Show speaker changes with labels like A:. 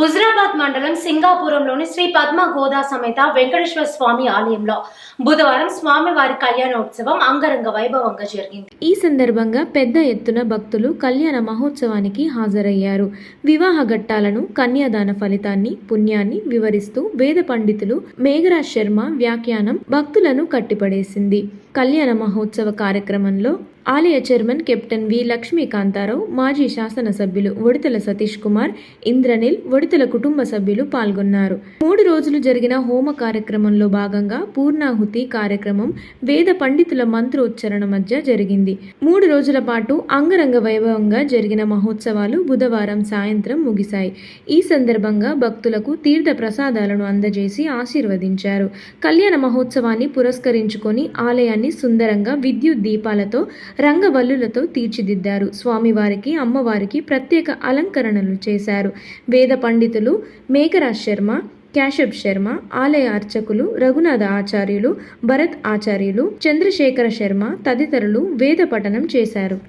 A: హుజరాబాద్ మండలం సింగాపురంలోని శ్రీ పద్మ గోదా సమేత వెంకటేశ్వర స్వామి ఆలయంలో బుధవారం స్వామివారి కళ్యాణోత్సవం అంగరంగ వైభవంగా జరిగింది.
B: ఈ సందర్భంగా పెద్ద ఎత్తున భక్తులు కళ్యాణ మహోత్సవానికి హాజరయ్యారు. వివాహ ఘట్టాలను కన్యాదాన ఫలితాన్ని పుణ్యాన్ని వివరిస్తూ వేద పండితులు మేఘరాజ్ శర్మ వ్యాఖ్యానం భక్తులను కట్టిపడేసింది. కళ్యాణ మహోత్సవ కార్యక్రమంలో ఆలయ చైర్మన్ కెప్టెన్ వి లక్ష్మీకాంతారావు మాజీ శాసనసభ్యులు ఒడితల సతీష్ కుమార్ ఇంద్రనిల్ ఒడితల కుటుంబ సభ్యులు పాల్గొన్నారు. మూడు రోజులు జరిగిన హోమ కార్యక్రమంలో భాగంగా పూర్ణాహుతి కార్యక్రమం వేద పండితుల మంత్రోచ్చరణ మధ్య జరిగింది. మూడు రోజుల పాటు అంగరంగ వైభవంగా జరిగిన మహోత్సవాలు బుధవారం సాయంత్రం ముగిశాయి. ఈ సందర్భంగా భక్తులకు తీర్థ ప్రసాదాలను అందజేసి ఆశీర్వదించారు. కళ్యాణ మహోత్సవాన్ని పురస్కరించుకొని ఆలయాన్ని సుందరంగా విద్యుత్ దీపాలతో రంగవల్లులతో తీర్చిదిద్దారు. స్వామివారికి అమ్మవారికి ప్రత్యేక అలంకరణలు చేశారు. వేద పండితులు మేఘరాజ్ శర్మ కేశబ్ శర్మ ఆలయ అర్చకులు రఘునాథ ఆచార్యులు భరత్ ఆచార్యులు చంద్రశేఖర శర్మ తదితరులు వేద పఠనం చేశారు.